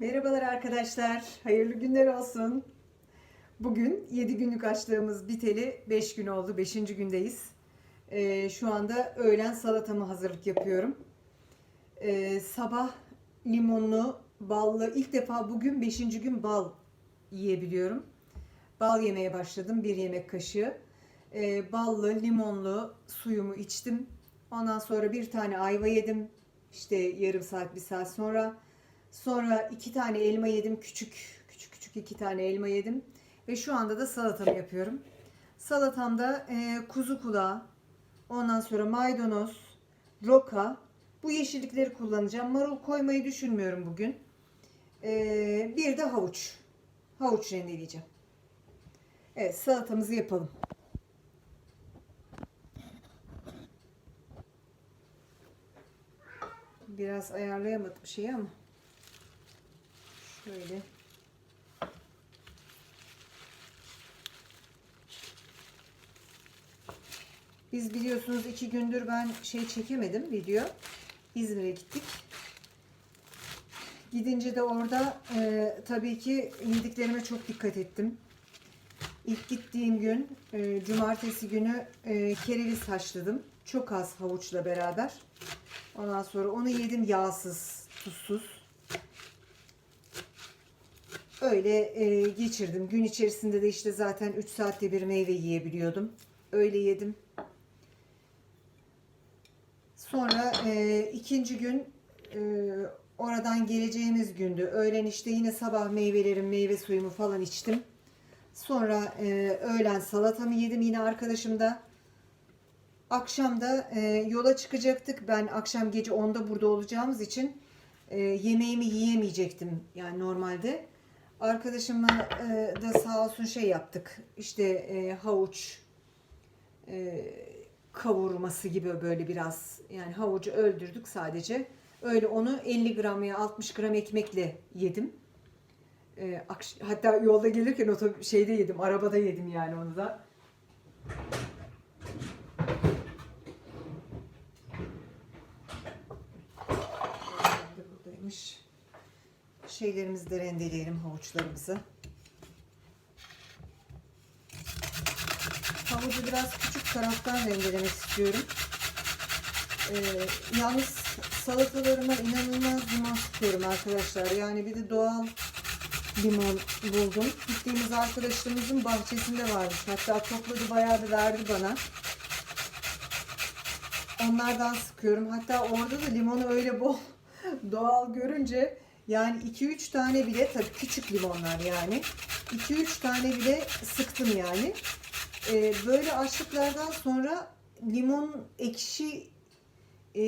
Merhabalar arkadaşlar. Hayırlı günler olsun. Bugün 7 günlük açlığımız biteli 5 gün oldu. 5. gündeyiz. Ee, şu anda öğlen salatamı hazırlık yapıyorum. Ee, sabah limonlu, ballı. ilk defa bugün 5. gün bal yiyebiliyorum. Bal yemeye başladım. Bir yemek kaşığı. Ee, ballı, limonlu suyumu içtim. Ondan sonra bir tane ayva yedim. İşte yarım saat, bir saat sonra. Sonra iki tane elma yedim. Küçük, küçük küçük iki tane elma yedim. Ve şu anda da salatamı yapıyorum. Salatamda e, kuzu kulağı, ondan sonra maydanoz, roka. Bu yeşillikleri kullanacağım. Marul koymayı düşünmüyorum bugün. E, bir de havuç. Havuç rendeleyeceğim. Evet salatamızı yapalım. Biraz ayarlayamadım şeyi ama. Şöyle. Biz biliyorsunuz iki gündür ben şey çekemedim video. İzmir'e gittik. Gidince de orada e, tabii ki yediklerime çok dikkat ettim. İlk gittiğim gün e, cumartesi günü e, kereviz haşladım. Çok az havuçla beraber. Ondan sonra onu yedim yağsız, tuzsuz. Öyle e, geçirdim. Gün içerisinde de işte zaten 3 saatte bir meyve yiyebiliyordum. Öyle yedim. Sonra e, ikinci gün e, oradan geleceğimiz gündü. Öğlen işte yine sabah meyvelerim, meyve suyumu falan içtim. Sonra e, öğlen salatamı yedim yine arkadaşımda. Akşam da e, yola çıkacaktık. Ben akşam gece 10'da burada olacağımız için e, yemeğimi yiyemeyecektim yani normalde. Arkadaşımla e, da sağ olsun şey yaptık. İşte e, havuç e, kavurması gibi böyle biraz. Yani havucu öldürdük sadece. Öyle onu 50 gram ya 60 gram ekmekle yedim. E, hatta yolda gelirken otobüs şeyde yedim. Arabada yedim yani onu da. Buradaymış. Şeylerimizi de rendeleyelim havuçlarımızı. Havucu biraz küçük taraftan rendelemek istiyorum. Ee, yalnız salatalarıma inanılmaz limon sıkıyorum arkadaşlar. Yani bir de doğal limon buldum. Gittiğimiz arkadaşlarımızın bahçesinde varmış. Hatta topladı bayağı da verdi bana. Onlardan sıkıyorum. Hatta orada da limonu öyle bol doğal görünce yani 2-3 tane bile tabii küçük limonlar yani 2-3 tane bile sıktım yani. Ee, böyle açlıklardan sonra limon ekşi e,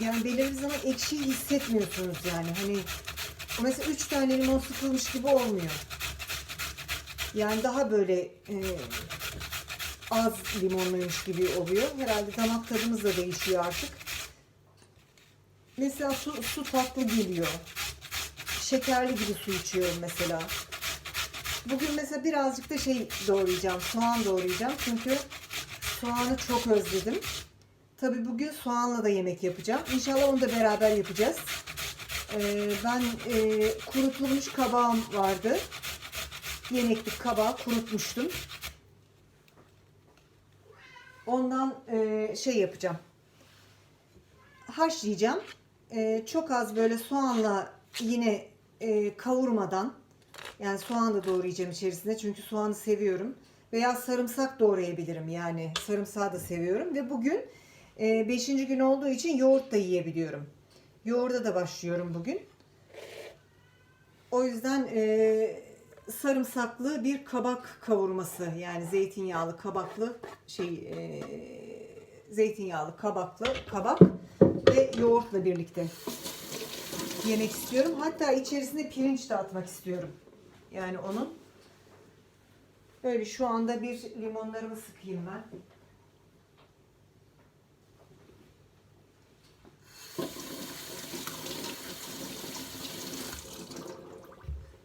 yani belirli zaman ekşi hissetmiyorsunuz yani hani mesela 3 tane limon sıkılmış gibi olmuyor. Yani daha böyle e, az limonluymuş gibi oluyor. Herhalde damak tadımız da değişiyor artık. Mesela su, su tatlı geliyor. Şekerli gibi su içiyorum mesela. Bugün mesela birazcık da şey doğrayacağım. Soğan doğrayacağım. Çünkü soğanı çok özledim. Tabi bugün soğanla da yemek yapacağım. İnşallah onu da beraber yapacağız. Ee, ben e, kurutulmuş kabağım vardı. Yeneklik kabağı kurutmuştum. Ondan e, şey yapacağım. Haşlayacağım. E, çok az böyle soğanla yine e, kavurmadan yani soğan da doğrayacağım içerisinde çünkü soğanı seviyorum. Veya sarımsak doğrayabilirim yani sarımsağı da seviyorum. Ve bugün 5. gün olduğu için yoğurt da yiyebiliyorum. Yoğurda da başlıyorum bugün. O yüzden e, sarımsaklı bir kabak kavurması yani zeytinyağlı kabaklı şey e, zeytinyağlı kabaklı kabak yoğurtla birlikte yemek istiyorum. Hatta içerisine pirinç de atmak istiyorum. Yani onun. Böyle şu anda bir limonlarımı sıkayım ben.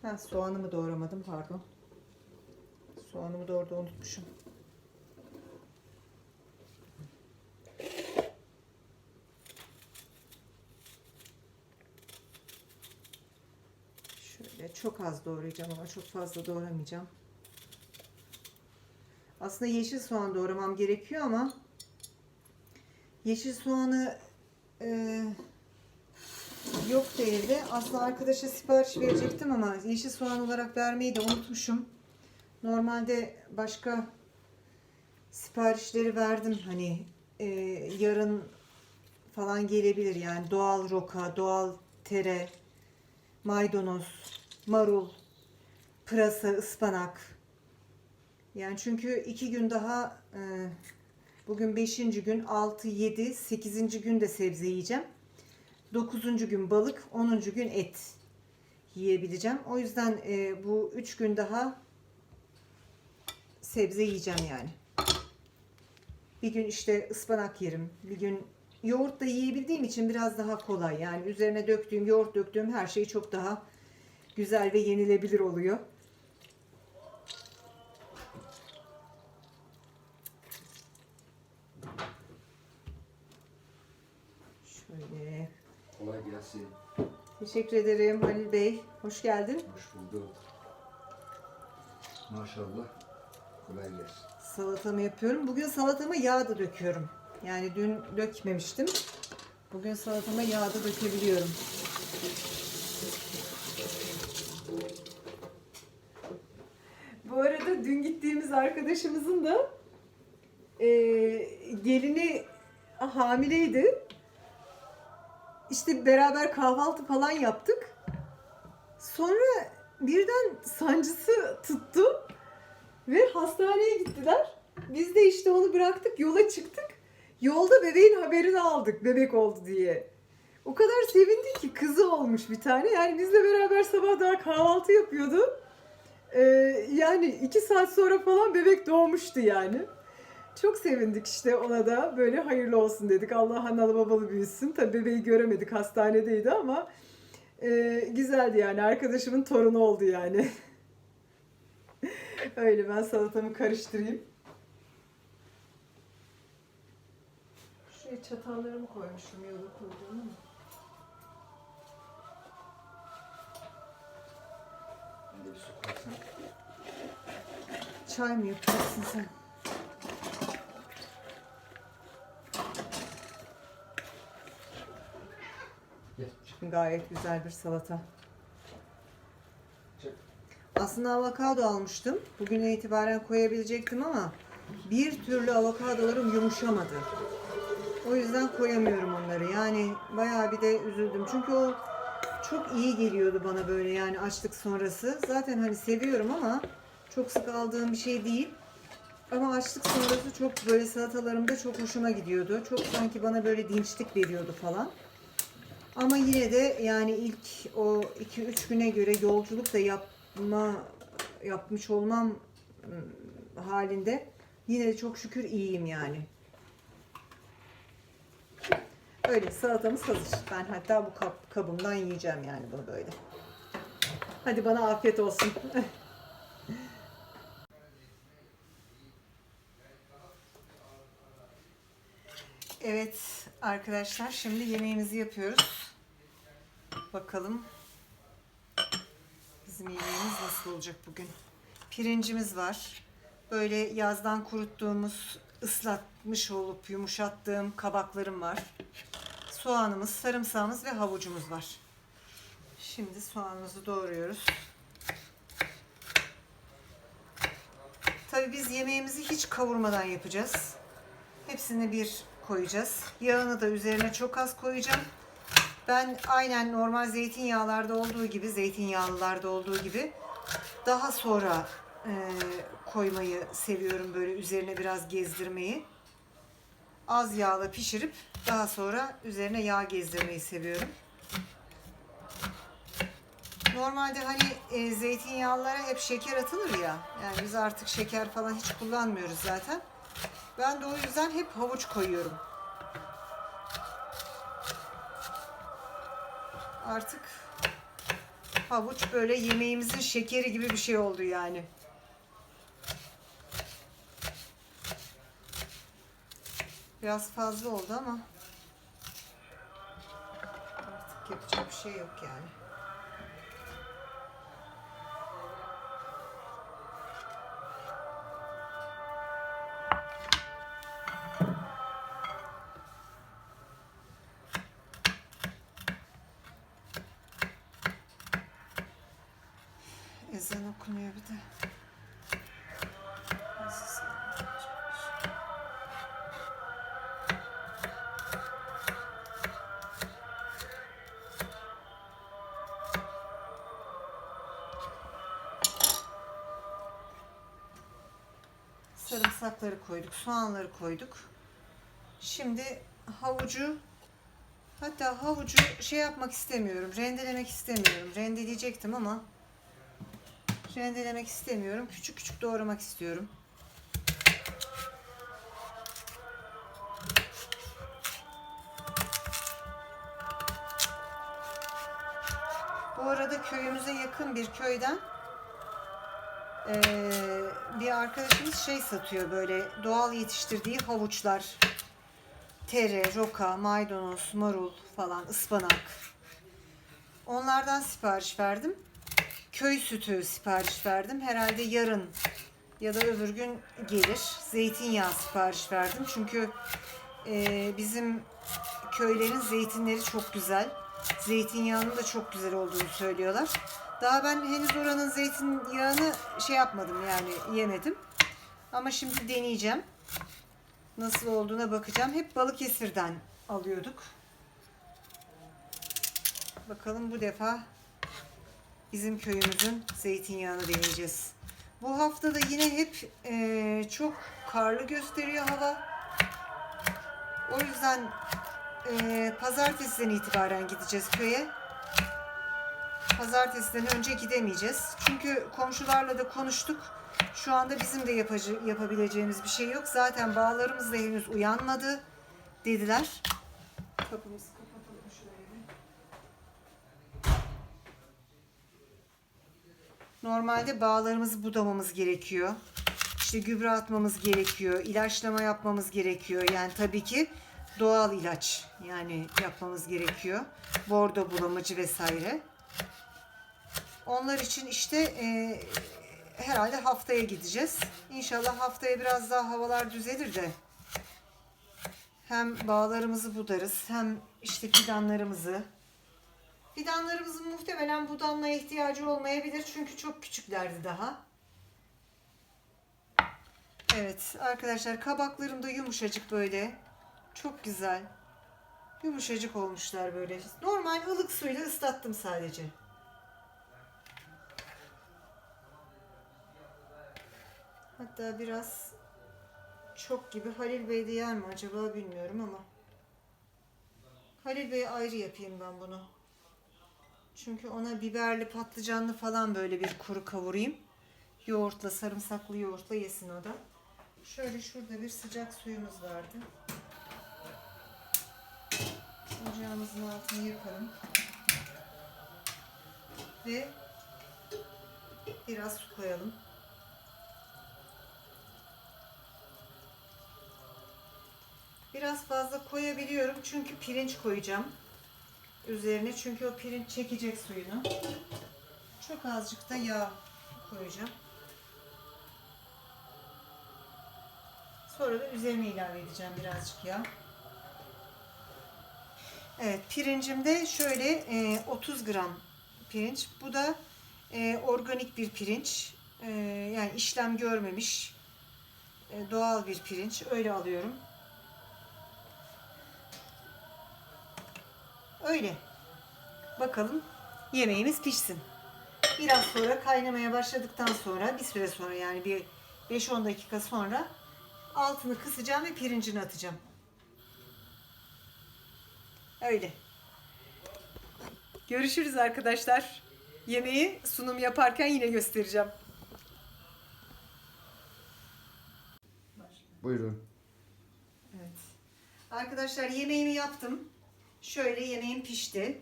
Ha, soğanımı doğramadım pardon. Soğanımı doğru unutmuşum. Şöyle çok az doğrayacağım ama çok fazla doğramayacağım. Aslında yeşil soğan doğramam gerekiyor ama yeşil soğanı e, yoktu evde. Aslında arkadaşa sipariş verecektim ama yeşil soğan olarak vermeyi de unutmuşum. Normalde başka siparişleri verdim hani e, yarın falan gelebilir yani doğal roka, doğal tere, maydanoz, marul, pırasa, ıspanak. Yani çünkü iki gün daha e, bugün beşinci gün, altı, yedi, sekizinci gün de sebze yiyeceğim. Dokuzuncu gün balık, onuncu gün et yiyebileceğim. O yüzden e, bu üç gün daha sebze yiyeceğim yani. Bir gün işte ıspanak yerim. Bir gün yoğurt da yiyebildiğim için biraz daha kolay. Yani üzerine döktüğüm, yoğurt döktüğüm her şey çok daha güzel ve yenilebilir oluyor. Şöyle. Kolay gelsin. Teşekkür ederim Halil Bey. Hoş geldin. Hoş bulduk. Maşallah. Kolay gelsin. Salatamı yapıyorum. Bugün salatama yağ da döküyorum. Yani dün dökmemiştim. Bugün salatama yağ da dökebiliyorum. Bu arada dün gittiğimiz arkadaşımızın da e, gelini hamileydi. İşte beraber kahvaltı falan yaptık. Sonra birden sancısı tuttu. Ve hastaneye gittiler. Biz de işte onu bıraktık, yola çıktık. Yolda bebeğin haberini aldık, bebek oldu diye. O kadar sevindik ki kızı olmuş bir tane. Yani bizle beraber sabah daha kahvaltı yapıyordu. Ee, yani iki saat sonra falan bebek doğmuştu yani. Çok sevindik işte ona da böyle hayırlı olsun dedik. Allah analı babalı büyüsün. Tabii bebeği göremedik hastanedeydi ama e, güzeldi yani. Arkadaşımın torunu oldu yani. Öyle ben salatamı karıştırayım. Şuraya çatallarımı koymuşum yola koyduğum ama. Ben de bir su koysam. Çay mı yapacaksın sen? Gayet güzel bir salata. Çek. Aslında avokado almıştım. Bugüne itibaren koyabilecektim ama bir türlü avokadolarım yumuşamadı. O yüzden koyamıyorum onları. Yani bayağı bir de üzüldüm. Çünkü o çok iyi geliyordu bana böyle yani açlık sonrası. Zaten hani seviyorum ama çok sık aldığım bir şey değil. Ama açlık sonrası çok böyle salatalarımda çok hoşuma gidiyordu. Çok sanki bana böyle dinçlik veriyordu falan. Ama yine de yani ilk o 2-3 güne göre yolculuk da yapma yapmış olmam ım, halinde yine de çok şükür iyiyim yani. Öyle salatamız hazır. Ben hatta bu kap, kabımdan yiyeceğim yani bunu böyle. Hadi bana afiyet olsun. Evet arkadaşlar şimdi yemeğimizi yapıyoruz. Bakalım bizim yemeğimiz nasıl olacak bugün. Pirincimiz var. Böyle yazdan kuruttuğumuz, ıslatmış olup yumuşattığım kabaklarım var. Soğanımız, sarımsağımız ve havucumuz var. Şimdi soğanımızı doğruyoruz. Tabii biz yemeğimizi hiç kavurmadan yapacağız. Hepsini bir koyacağız. Yağını da üzerine çok az koyacağım. Ben aynen normal zeytinyağlarda olduğu gibi, zeytinyağlılarda olduğu gibi daha sonra e, koymayı seviyorum böyle üzerine biraz gezdirmeyi. Az yağla pişirip daha sonra üzerine yağ gezdirmeyi seviyorum. Normalde hani e, zeytinyağlılara hep şeker atılır ya. Yani biz artık şeker falan hiç kullanmıyoruz zaten. Ben de o yüzden hep havuç koyuyorum. Artık havuç böyle yemeğimizin şekeri gibi bir şey oldu yani. Biraz fazla oldu ama artık yapacak bir şey yok yani. Ezan okunuyor bir de. Sarımsakları koyduk, soğanları koyduk. Şimdi havucu hatta havucu şey yapmak istemiyorum, rendelemek istemiyorum. Rendeleyecektim ama rendelemek istemiyorum. Küçük küçük doğramak istiyorum. Bu arada köyümüze yakın bir köyden eee, bir arkadaşımız şey satıyor böyle doğal yetiştirdiği havuçlar. Tere, roka, maydanoz, marul falan, ıspanak. Onlardan sipariş verdim. Köy sütü sipariş verdim. Herhalde yarın ya da öbür gün gelir. Zeytinyağı sipariş verdim. Çünkü eee, bizim köylerin zeytinleri çok güzel. Zeytinyağının da çok güzel olduğunu söylüyorlar. Daha ben henüz oranın zeytinyağını şey yapmadım yani yemedim. Ama şimdi deneyeceğim. Nasıl olduğuna bakacağım. Hep Balıkesir'den alıyorduk. Bakalım bu defa bizim köyümüzün zeytinyağını deneyeceğiz. Bu hafta da yine hep eee, çok karlı gösteriyor hava. O yüzden eee pazartesiden itibaren gideceğiz köye. Pazartesiden önce gidemeyeceğiz. Çünkü komşularla da konuştuk. Şu anda bizim de yapacı, yapabileceğimiz bir şey yok. Zaten bağlarımız da henüz uyanmadı dediler. Kapımızı kapatalım şöyle. Normalde bağlarımızı budamamız gerekiyor. İşte gübre atmamız gerekiyor. ilaçlama yapmamız gerekiyor. Yani tabii ki doğal ilaç yani yapmamız gerekiyor. Bordo bulamacı vesaire. Onlar için işte e, herhalde haftaya gideceğiz. İnşallah haftaya biraz daha havalar düzelir de hem bağlarımızı budarız hem işte fidanlarımızı. Fidanlarımızın muhtemelen budanmaya ihtiyacı olmayabilir çünkü çok küçüklerdi daha. Evet arkadaşlar kabaklarım da yumuşacık böyle. Çok güzel. Yumuşacık olmuşlar böyle. Normal ılık suyla ıslattım sadece. Hatta biraz çok gibi Halil Bey de yer mi acaba bilmiyorum ama. Halil Bey'e ayrı yapayım ben bunu. Çünkü ona biberli patlıcanlı falan böyle bir kuru kavurayım. Yoğurtla, sarımsaklı yoğurtla yesin o da. Şöyle şurada bir sıcak suyumuz vardı. Ocağımızın altını yakalım. Ve biraz su koyalım. Biraz fazla koyabiliyorum çünkü pirinç koyacağım üzerine çünkü o pirinç çekecek suyunu. Çok azıcık da yağ koyacağım. Sonra da üzerine ilave edeceğim birazcık yağ. Evet pirincimde şöyle e, 30 gram pirinç. Bu da e, organik bir pirinç. E, yani işlem görmemiş e, doğal bir pirinç. Öyle alıyorum. Öyle. Bakalım yemeğimiz pişsin. Biraz sonra kaynamaya başladıktan sonra bir süre sonra yani bir 5-10 dakika sonra altını kısacağım ve pirincini atacağım. Öyle. Görüşürüz arkadaşlar. Yemeği sunum yaparken yine göstereceğim. Buyurun. Evet. Arkadaşlar yemeğimi yaptım. Şöyle yemeğim pişti.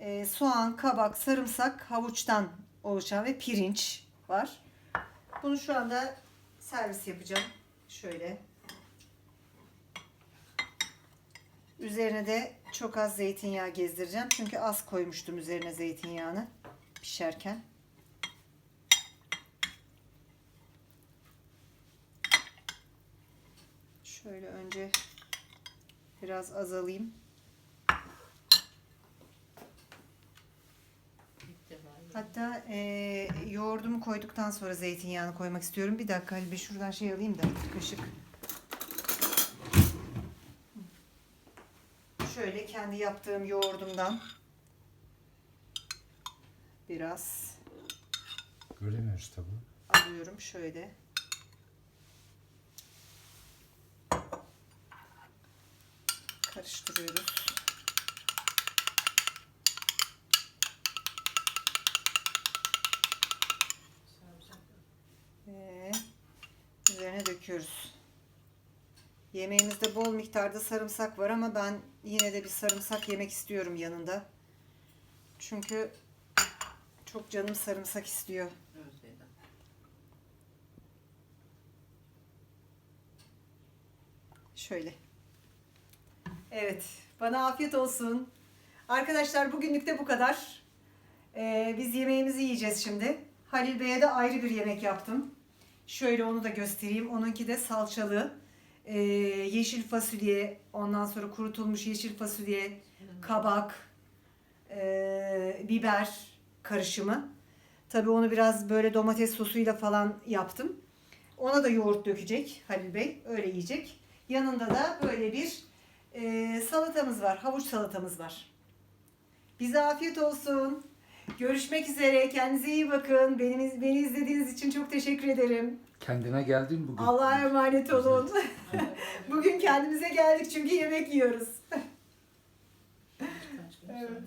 Ee, soğan, kabak, sarımsak, havuçtan oluşan ve pirinç var. Bunu şu anda servis yapacağım. Şöyle. Üzerine de çok az zeytinyağı gezdireceğim. Çünkü az koymuştum üzerine zeytinyağını pişerken. Şöyle önce biraz azalayım. İlk defa Hatta e, yoğurdumu koyduktan sonra zeytinyağını koymak istiyorum. Bir dakika Halil Bey şuradan şey alayım da kaşık. Şöyle kendi yaptığım yoğurdumdan biraz Göremiyoruz tabi. alıyorum şöyle. Karıştırıyoruz. Döküyoruz. Yemeğimizde bol miktarda sarımsak var ama ben yine de bir sarımsak yemek istiyorum yanında. Çünkü çok canım sarımsak istiyor. Şöyle. Evet. Bana afiyet olsun. Arkadaşlar bugünlük de bu kadar. Ee, biz yemeğimizi yiyeceğiz şimdi. Halil Bey'e de ayrı bir yemek yaptım. Şöyle onu da göstereyim. Onunki de salçalı. Ee, yeşil fasulye, ondan sonra kurutulmuş yeşil fasulye, kabak, ee, biber karışımı. Tabii onu biraz böyle domates sosuyla falan yaptım. Ona da yoğurt dökecek Halil Bey. Öyle yiyecek. Yanında da böyle bir e, salatamız var. Havuç salatamız var. Bize afiyet olsun. Görüşmek üzere. Kendinize iyi bakın. Beni, beni izlediğiniz için çok teşekkür ederim. Kendine geldin bugün. Allah'a emanet olun. Bugün kendimize geldik çünkü yemek yiyoruz. Evet.